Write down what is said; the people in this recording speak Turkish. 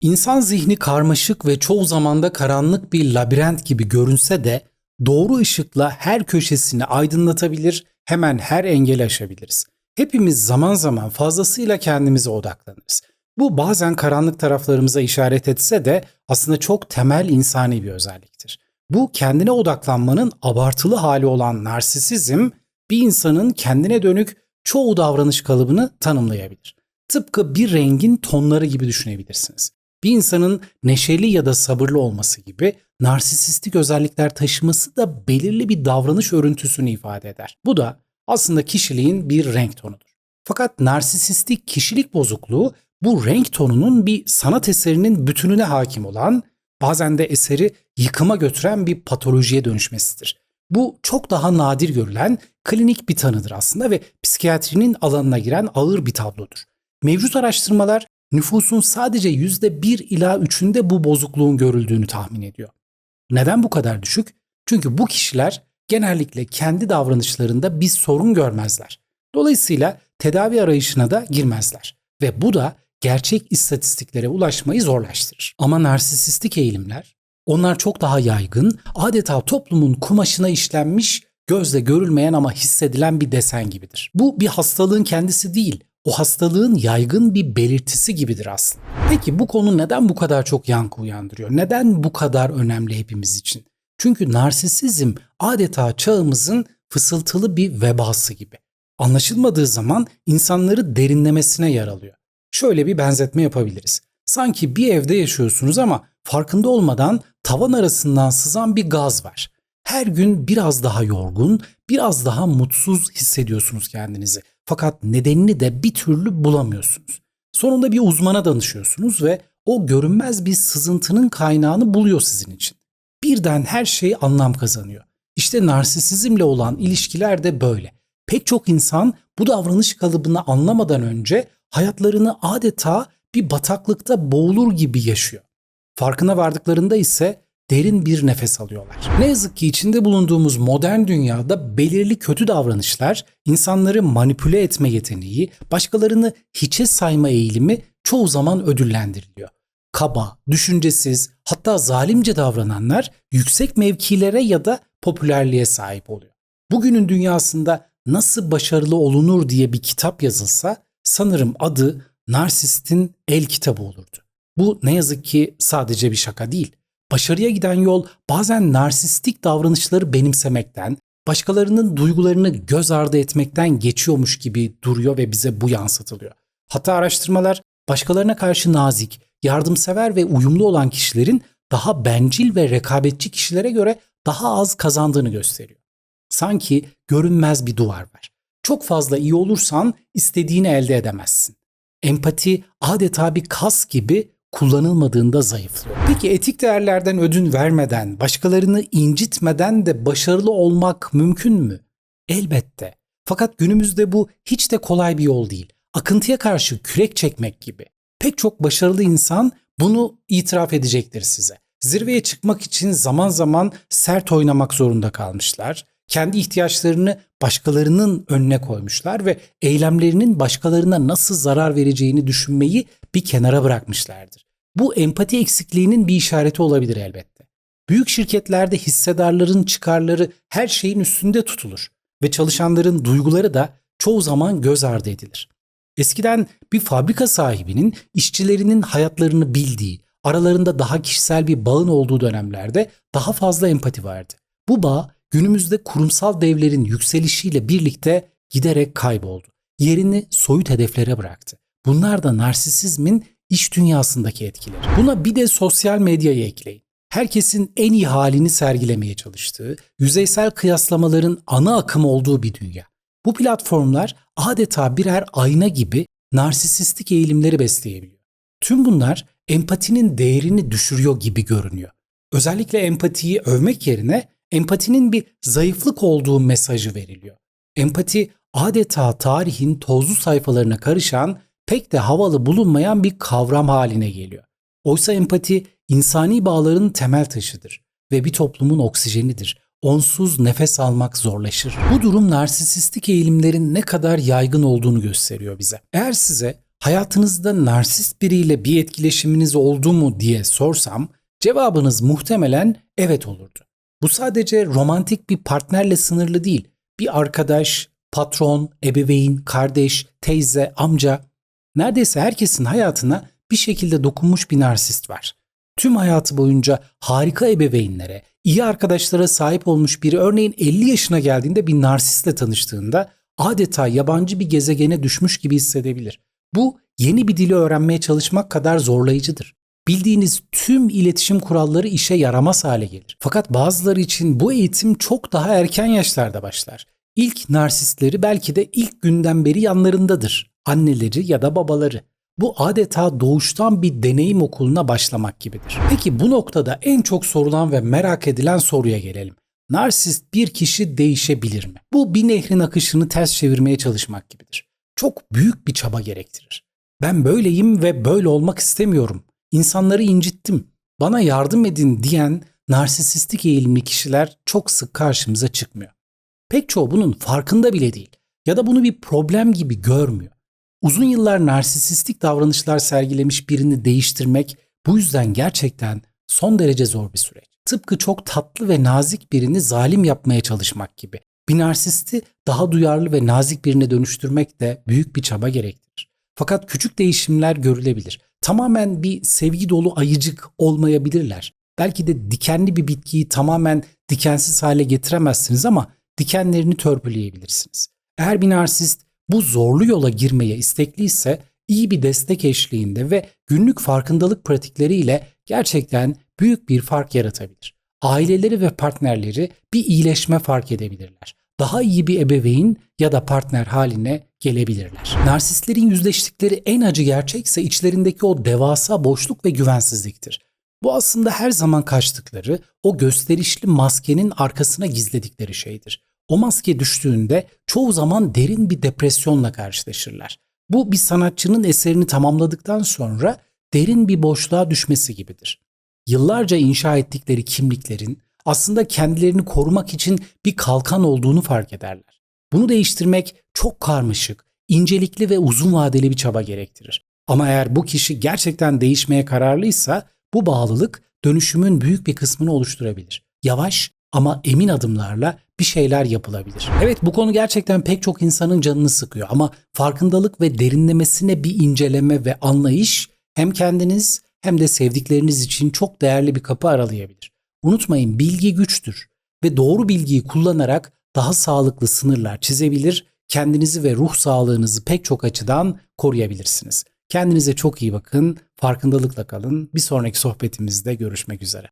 İnsan zihni karmaşık ve çoğu zamanda karanlık bir labirent gibi görünse de doğru ışıkla her köşesini aydınlatabilir, hemen her engeli aşabiliriz. Hepimiz zaman zaman fazlasıyla kendimize odaklanırız. Bu bazen karanlık taraflarımıza işaret etse de aslında çok temel insani bir özelliktir. Bu kendine odaklanmanın abartılı hali olan narsisizm bir insanın kendine dönük çoğu davranış kalıbını tanımlayabilir. Tıpkı bir rengin tonları gibi düşünebilirsiniz. Bir insanın neşeli ya da sabırlı olması gibi narsisistik özellikler taşıması da belirli bir davranış örüntüsünü ifade eder. Bu da aslında kişiliğin bir renk tonudur. Fakat narsisistik kişilik bozukluğu bu renk tonunun bir sanat eserinin bütününe hakim olan, bazen de eseri yıkıma götüren bir patolojiye dönüşmesidir. Bu çok daha nadir görülen klinik bir tanıdır aslında ve psikiyatrinin alanına giren ağır bir tablodur. Mevcut araştırmalar nüfusun sadece %1 ila 3'ünde bu bozukluğun görüldüğünü tahmin ediyor. Neden bu kadar düşük? Çünkü bu kişiler genellikle kendi davranışlarında bir sorun görmezler. Dolayısıyla tedavi arayışına da girmezler ve bu da gerçek istatistiklere ulaşmayı zorlaştırır. Ama narsisistik eğilimler onlar çok daha yaygın, adeta toplumun kumaşına işlenmiş, gözle görülmeyen ama hissedilen bir desen gibidir. Bu bir hastalığın kendisi değil, o hastalığın yaygın bir belirtisi gibidir aslında. Peki bu konu neden bu kadar çok yankı uyandırıyor? Neden bu kadar önemli hepimiz için? Çünkü narsisizm adeta çağımızın fısıltılı bir vebası gibi. Anlaşılmadığı zaman insanları derinlemesine yaralıyor. Şöyle bir benzetme yapabiliriz. Sanki bir evde yaşıyorsunuz ama farkında olmadan tavan arasından sızan bir gaz var. Her gün biraz daha yorgun, biraz daha mutsuz hissediyorsunuz kendinizi. Fakat nedenini de bir türlü bulamıyorsunuz. Sonunda bir uzmana danışıyorsunuz ve o görünmez bir sızıntının kaynağını buluyor sizin için. Birden her şey anlam kazanıyor. İşte narsisizmle olan ilişkiler de böyle. Pek çok insan bu davranış kalıbını anlamadan önce hayatlarını adeta bir bataklıkta boğulur gibi yaşıyor. Farkına vardıklarında ise derin bir nefes alıyorlar. Ne yazık ki içinde bulunduğumuz modern dünyada belirli kötü davranışlar, insanları manipüle etme yeteneği, başkalarını hiçe sayma eğilimi çoğu zaman ödüllendiriliyor. Kaba, düşüncesiz, hatta zalimce davrananlar yüksek mevkilere ya da popülerliğe sahip oluyor. Bugünün dünyasında nasıl başarılı olunur diye bir kitap yazılsa sanırım adı Narsist'in el kitabı olurdu. Bu ne yazık ki sadece bir şaka değil. Başarıya giden yol bazen narsistik davranışları benimsemekten, başkalarının duygularını göz ardı etmekten geçiyormuş gibi duruyor ve bize bu yansıtılıyor. Hatta araştırmalar başkalarına karşı nazik, yardımsever ve uyumlu olan kişilerin daha bencil ve rekabetçi kişilere göre daha az kazandığını gösteriyor. Sanki görünmez bir duvar var. Çok fazla iyi olursan istediğini elde edemezsin. Empati adeta bir kas gibi kullanılmadığında zayıflıyor. Peki etik değerlerden ödün vermeden, başkalarını incitmeden de başarılı olmak mümkün mü? Elbette. Fakat günümüzde bu hiç de kolay bir yol değil. Akıntıya karşı kürek çekmek gibi. Pek çok başarılı insan bunu itiraf edecektir size. Zirveye çıkmak için zaman zaman sert oynamak zorunda kalmışlar. Kendi ihtiyaçlarını başkalarının önüne koymuşlar ve eylemlerinin başkalarına nasıl zarar vereceğini düşünmeyi bir kenara bırakmışlardır. Bu empati eksikliğinin bir işareti olabilir elbette. Büyük şirketlerde hissedarların çıkarları her şeyin üstünde tutulur ve çalışanların duyguları da çoğu zaman göz ardı edilir. Eskiden bir fabrika sahibinin işçilerinin hayatlarını bildiği, aralarında daha kişisel bir bağın olduğu dönemlerde daha fazla empati vardı. Bu bağ günümüzde kurumsal devlerin yükselişiyle birlikte giderek kayboldu. Yerini soyut hedeflere bıraktı. Bunlar da narsisizmin iş dünyasındaki etkileri. Buna bir de sosyal medyayı ekleyin. Herkesin en iyi halini sergilemeye çalıştığı, yüzeysel kıyaslamaların ana akım olduğu bir dünya. Bu platformlar adeta birer ayna gibi narsisistik eğilimleri besleyebiliyor. Tüm bunlar empatinin değerini düşürüyor gibi görünüyor. Özellikle empatiyi övmek yerine empatinin bir zayıflık olduğu mesajı veriliyor. Empati adeta tarihin tozlu sayfalarına karışan pek de havalı bulunmayan bir kavram haline geliyor. Oysa empati insani bağların temel taşıdır ve bir toplumun oksijenidir. Onsuz nefes almak zorlaşır. Bu durum narsisistik eğilimlerin ne kadar yaygın olduğunu gösteriyor bize. Eğer size Hayatınızda narsist biriyle bir etkileşiminiz oldu mu diye sorsam cevabınız muhtemelen evet olurdu. Bu sadece romantik bir partnerle sınırlı değil. Bir arkadaş, patron, ebeveyn, kardeş, teyze, amca neredeyse herkesin hayatına bir şekilde dokunmuş bir narsist var. Tüm hayatı boyunca harika ebeveynlere, iyi arkadaşlara sahip olmuş biri örneğin 50 yaşına geldiğinde bir narsistle tanıştığında adeta yabancı bir gezegene düşmüş gibi hissedebilir. Bu yeni bir dili öğrenmeye çalışmak kadar zorlayıcıdır. Bildiğiniz tüm iletişim kuralları işe yaramaz hale gelir. Fakat bazıları için bu eğitim çok daha erken yaşlarda başlar. İlk narsistleri belki de ilk günden beri yanlarındadır. Anneleri ya da babaları. Bu adeta doğuştan bir deneyim okuluna başlamak gibidir. Peki bu noktada en çok sorulan ve merak edilen soruya gelelim. Narsist bir kişi değişebilir mi? Bu bir nehrin akışını ters çevirmeye çalışmak gibidir. Çok büyük bir çaba gerektirir. Ben böyleyim ve böyle olmak istemiyorum. İnsanları incittim. Bana yardım edin diyen narsisistik eğilimli kişiler çok sık karşımıza çıkmıyor. Pek çoğu bunun farkında bile değil ya da bunu bir problem gibi görmüyor. Uzun yıllar narsisistik davranışlar sergilemiş birini değiştirmek bu yüzden gerçekten son derece zor bir süreç. Tıpkı çok tatlı ve nazik birini zalim yapmaya çalışmak gibi. Bir narsisti daha duyarlı ve nazik birine dönüştürmek de büyük bir çaba gerektirir. Fakat küçük değişimler görülebilir. Tamamen bir sevgi dolu ayıcık olmayabilirler. Belki de dikenli bir bitkiyi tamamen dikensiz hale getiremezsiniz ama dikenlerini törpüleyebilirsiniz. Eğer bir narsist bu zorlu yola girmeye istekliyse iyi bir destek eşliğinde ve günlük farkındalık pratikleriyle gerçekten büyük bir fark yaratabilir. Aileleri ve partnerleri bir iyileşme fark edebilirler. Daha iyi bir ebeveyn ya da partner haline gelebilirler. Narsistlerin yüzleştikleri en acı gerçek ise içlerindeki o devasa boşluk ve güvensizliktir. Bu aslında her zaman kaçtıkları, o gösterişli maskenin arkasına gizledikleri şeydir. O maske düştüğünde çoğu zaman derin bir depresyonla karşılaşırlar. Bu bir sanatçının eserini tamamladıktan sonra derin bir boşluğa düşmesi gibidir. Yıllarca inşa ettikleri kimliklerin aslında kendilerini korumak için bir kalkan olduğunu fark ederler. Bunu değiştirmek çok karmaşık, incelikli ve uzun vadeli bir çaba gerektirir. Ama eğer bu kişi gerçekten değişmeye kararlıysa bu bağlılık dönüşümün büyük bir kısmını oluşturabilir. Yavaş ama emin adımlarla bir şeyler yapılabilir. Evet bu konu gerçekten pek çok insanın canını sıkıyor ama farkındalık ve derinlemesine bir inceleme ve anlayış hem kendiniz hem de sevdikleriniz için çok değerli bir kapı aralayabilir. Unutmayın bilgi güçtür ve doğru bilgiyi kullanarak daha sağlıklı sınırlar çizebilir, kendinizi ve ruh sağlığınızı pek çok açıdan koruyabilirsiniz. Kendinize çok iyi bakın, farkındalıkla kalın. Bir sonraki sohbetimizde görüşmek üzere.